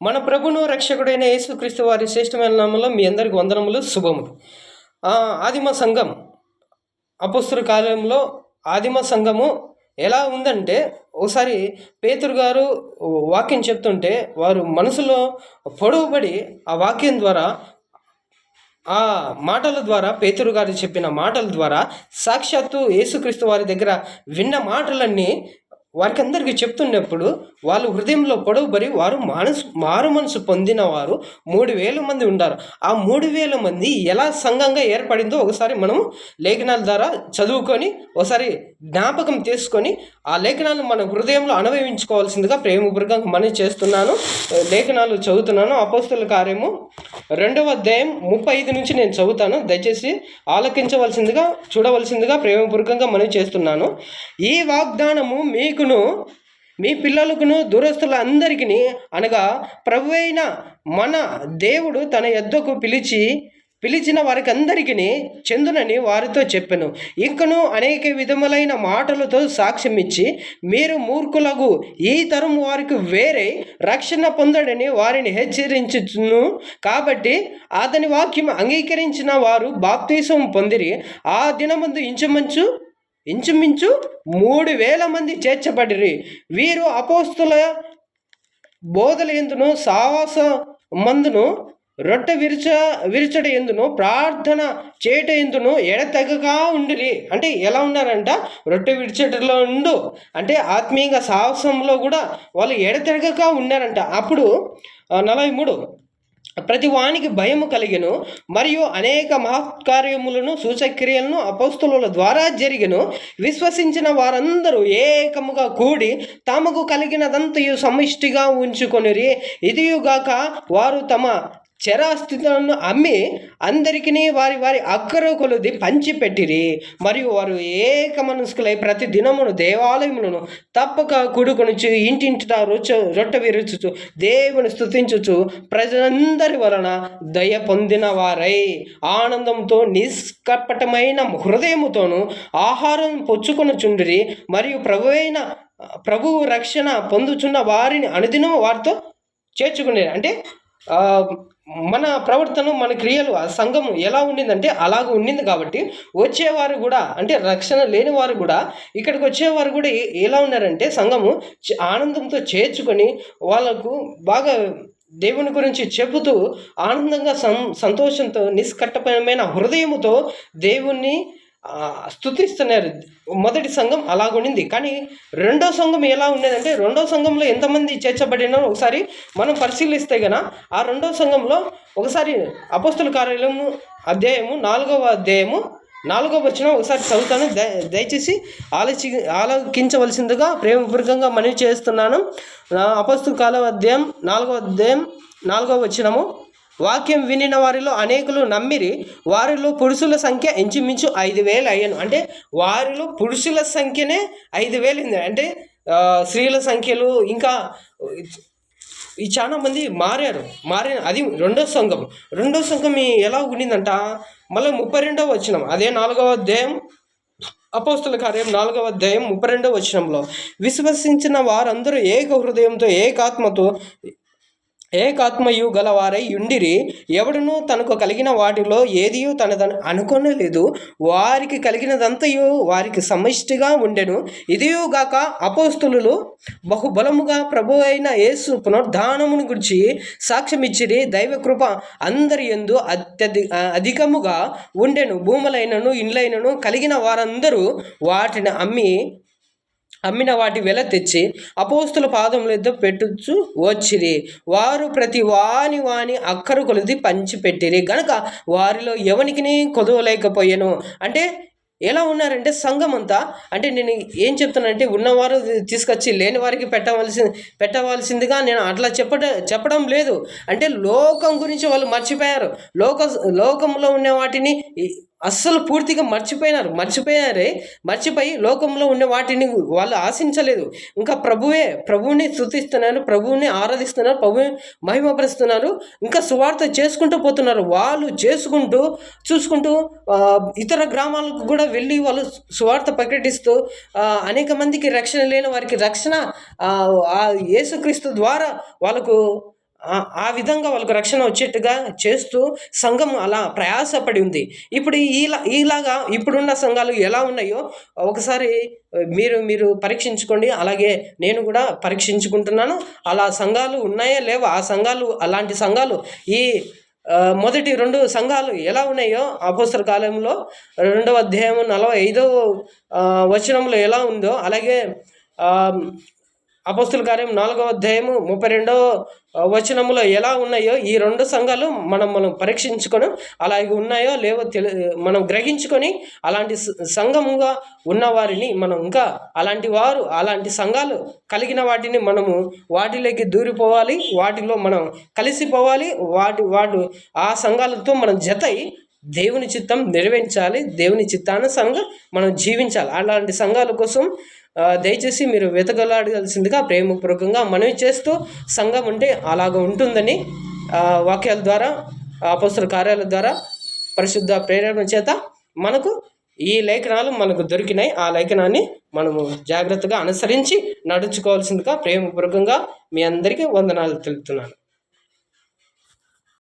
మన ప్రభును రక్షకుడైన యేసుక్రీస్తు వారి శ్రేష్టమైన నామంలో మీ అందరికి వందనములు శుభములు. ఆదిమ సంఘం అపస్తుల కాలంలో ఆదిమ సంఘము ఎలా ఉందంటే ఒకసారి పేతురు గారు వాక్యం చెప్తుంటే వారు మనసులో పొడవుబడి ఆ వాక్యం ద్వారా ఆ మాటల ద్వారా పేతురు గారు చెప్పిన మాటల ద్వారా సాక్షాత్తు యేసుక్రీస్తు వారి దగ్గర విన్న మాటలన్నీ వారికి అందరికీ చెప్తున్నప్పుడు వాళ్ళు హృదయంలో పొడవుబడి వారు మనసు మారు మనసు పొందిన వారు మూడు వేల మంది ఉండారు. ఆ మూడు వేల మంది ఎలా సంఘంగా ఏర్పడిందో ఒకసారి మనము లేఖనాల ద్వారా చదువుకొని ఒకసారి జ్ఞాపకం చేసుకొని ఆ లేఖనాలు మన హృదయంలో అనుభవించుకోవాల్సిందిగా ప్రేమపూర్వకంగా మనం చేస్తున్నాను. లేఖనాలు చదువుతున్నాను. అపోస్తుల కార్యము రెండవ అధ్యాయం ముప్పై ఐదు నుంచి నేను చదువుతాను. దయచేసి ఆలకించవలసిందిగా చూడవలసిందిగా ప్రేమపూర్వకంగా మనం చేస్తున్నాను. ఈ వాగ్దానము మీకు మీకును మీ పిల్లలకును దూరస్తులందరికీ అనగా ప్రభు అయిన మన దేవుడు తన యొద్దకు పిలిచి పిలిచిన వారికి అందరికీ చెందునని వారితో చెప్పాను. ఇంకను అనేక విధములైన మాటలతో సాక్ష్యం ఇచ్చి మీరు మూర్ఖులకు ఈ తరం వారికి వేరే రక్షణ పొందడని వారిని హెచ్చరించును కాబట్టి అతని వాక్యం అంగీకరించిన వారు బాప్తీసం పొందిరి. ఆ దినమందు ఇంచుమంచు ఇంచుమించు మూడు వేల మంది చేర్చబడిరి. వీరు అపోస్తుల బోధల ఎందును సావాస మందును రొట్టె విరిచ విరిచడ ఎందును ప్రార్థన చేయట ఎందును ఎడతెగగా ఉండిరి. అంటే ఎలా ఉన్నారంట? రొట్టె విరిచటలో ఉండు. అంటే ఆత్మీయంగా సాహసంలో కూడా వాళ్ళు ఎడతెగక ఉన్నారంట. అప్పుడు నలభై మూడు ప్రతి వానికి భయము కలిగెను మరియు అనేక మహత్కార్యములను సూచక్రియలను అపస్తుల ద్వారా జరిగెను. విశ్వసించిన వారందరూ ఏకముగా కూడి తమకు కలిగినదంతయు సమిష్టిగా ఉంచుకొనిరి. ఇదియుగాక వారు తమ చరాస్థితులను అమ్మి అందరికీ వారి వారి అక్కర కొలది పంచిపెట్టిరి. మరియు వారు ఏక మనస్కులై ప్రతి దినమును దేవాలయములను తప్పక కూడుకొనుచు ఇంటింటిట రుచ రొట్టె విరుచుచు దేవుని స్థుతించుచు ప్రజలందరి వలన దయ పొందిన వారై ఆనందంతో నిష్కపటమైన హృదయముతోను ఆహారం పొచ్చుకొనుచుండిరి. మరియు ప్రభువైన ప్రభువు రక్షణ పొందుచున్న వారిని అనుదినం వారితో చేర్చుకునేది అంటే మన ప్రవర్తన మన క్రియలు ఆ సంఘం ఎలా ఉండిందంటే అలాగ ఉండింది కాబట్టి వచ్చేవారు కూడా అంటే రక్షణ లేని వారు కూడా ఇక్కడికి వచ్చేవారు కూడా ఎలా ఉన్నారంటే సంఘము ఆనందంతో చేర్చుకొని వాళ్ళకు బాగా దేవుని గురించి చెబుతూ ఆనందంగా సం సంతోషంతో నిష్కట్టమైన హృదయముతో దేవుణ్ణి స్థుతిస్తున్నారు స్తుతిస్తున్నారు. మొదటి సంఘం అలాగుండింది. కానీ రెండో సంఘం ఎలా ఉండేదంటే రెండో సంఘంలో ఎంతమంది చేర్చబడినో ఒకసారి మనం పరిశీలిస్తే గన ఆ రెండో సంఘంలో ఒకసారి అపస్తుల కార్యాలయము అధ్యాయము నాలుగవ అధ్యాయము నాలుగో వచ్చిన ఒకసారి చదువుతాను. దయచేసి ఆలోచి ఆలోకించవలసిందిగా ప్రేమపూర్వకంగా మనవి చేస్తున్నాను. అపస్తు కాల అధ్యాయం నాలుగవ అధ్యాయం నాలుగో వచ్చినము వాక్యం వినిన వారిలో అనేకులు నమ్మిరి వారిలో పురుషుల సంఖ్య ఇంచుమించు ఐదు వేలు అయ్యాను. అంటే వారిలో పురుషుల సంఖ్యనే ఐదు వేలు అంటే స్త్రీల సంఖ్యలు ఇంకా ఈ చాలా మంది మారారు. మారిన అది రెండో సంఘం. రెండో సంఘం ఎలా ఉండిందంట? మళ్ళీ ముప్పై రెండవ వచ్చినాం అదే నాలుగవ అధ్యాయం అపోస్తుల కార్యం నాలుగవ అధ్యాయం ముప్పై రెండవ వచనంలో విశ్వసించిన వారందరూ ఏక హృదయంతో ఏకాత్మతో ఏకాత్మయు గలవారై ఉండిరి. ఎవడునూ తనకు కలిగిన వాటిలో ఏదియూ తనదని అనుకొనలేదు. వారికి కలిగినదంతయు వారికి సమిష్టిగా ఉండెను. ఇదియుగాక అపోస్తులు బహుబలముగా ప్రభు అయిన యేసు పునరుద్ధానమును గురించి సాక్ష్యమిచ్చిరి. దైవకృప అందరి ఎందు అత్యధి అధికముగా ఉండెను. భూములైనను ఇండ్లైనను కలిగిన వారందరూ వాటిని అమ్మి అమ్మిన వాటి వెల తెచ్చి అపోస్తుల పాదముల యొద్ద పెట్టుచు వచ్చిరి. వారు ప్రతి వాని వాని అక్కరు కొలిది పంచిపెట్టిరి. గనక వారిలో ఎవనికి కొదవలేకపోయాను. అంటే ఎలా ఉన్నారంటే సంఘం అంతా అంటే నేను ఏం చెప్తానంటే ఉన్నవారు తీసుకొచ్చి లేని వారికి పెట్టవలసి పెట్టవలసిందిగా నేను అట్లా చెప్పట చెప్పడం లేదు. అంటే లోకం గురించి వాళ్ళు మర్చిపోయారు. లోక లోకంలో ఉన్న వాటిని అస్సలు పూర్తిగా మర్చిపోయినారు. మర్చిపోయారే? మర్చిపోయి లోకంలో ఉన్న వాటిని వాళ్ళు ఆశించలేదు. ఇంకా ప్రభువే ప్రభువుని స్థుతిస్తున్నారు ప్రభువుని ఆరాధిస్తున్నారు ప్రభు మహిమపరుస్తున్నారు. ఇంకా సువార్త చేసుకుంటూ పోతున్నారు. వాళ్ళు చేసుకుంటూ చూసుకుంటూ ఇతర గ్రామాలకు కూడా వెళ్ళి వాళ్ళు సువార్త ప్రకటిస్తూ అనేక మందికి రక్షణ లేని వారికి రక్షణ ఆ యేసుక్రీస్తు ద్వారా వాళ్ళకు ఆ- విధంగా వాళ్ళకు రక్షణ వచ్చేట్టుగా చేస్తూ సంఘం అలా ప్రయాసపడి ఉంది. ఇప్పుడు ఇలా ఇలాగా ఇప్పుడున్న సంఘాలు ఎలా ఉన్నాయో ఒకసారి మీరు మీరు పరీక్షించుకోండి. అలాగే నేను కూడా పరీక్షించుకుంటున్నాను. అలా సంఘాలు ఉన్నాయా లేవా? ఆ సంఘాలు అలాంటి సంఘాలు ఈ మొదటి రెండు సంఘాలు ఎలా ఉన్నాయో అపోస్తల కాలంలో రెండవ అధ్యాయం నలభై ఐదవ వచనంలో ఎలా ఉందో అలాగే అపస్తుల కార్యం నాలుగవ అధ్యాయము ముప్పై రెండవ వచనములో ఎలా ఉన్నాయో ఈ రెండు సంఘాలు మనం మనం పరీక్షించుకొని అలాగే ఉన్నాయో లేవో తెలి మనం గ్రహించుకొని అలాంటి సంఘముగా ఉన్న వారిని మనం ఇంకా అలాంటి వారు అలాంటి సంఘాలు కలిగిన వాటిని మనము వాటిలోకి దూరిపోవాలి వాటిలో మనం కలిసిపోవాలి వాటి వాటి ఆ సంఘాలతో మనం జతై దేవుని చిత్తం నెరవేర్చాలి దేవుని చిత్తానుసారంగా మనం జీవించాలి. అలాంటి సంఘాల కోసం దయచేసి మీరు వెతకలాడవలసిందిగా ప్రేమపూర్వకంగా మనవి చేస్తూ సంఘం ఉంటే అలాగ ఉంటుందని వాక్యాల ద్వారా అపస్తుల కార్యాల ద్వారా పరిశుద్ధ ప్రేరణ చేత మనకు ఈ లేఖనాలు మనకు దొరికినాయి. ఆ లేఖనాన్ని మనము జాగ్రత్తగా అనుసరించి నడుచుకోవాల్సిందిగా ప్రేమపూర్వకంగా మీ అందరికీ వందనాలు తెలుపుతున్నాను.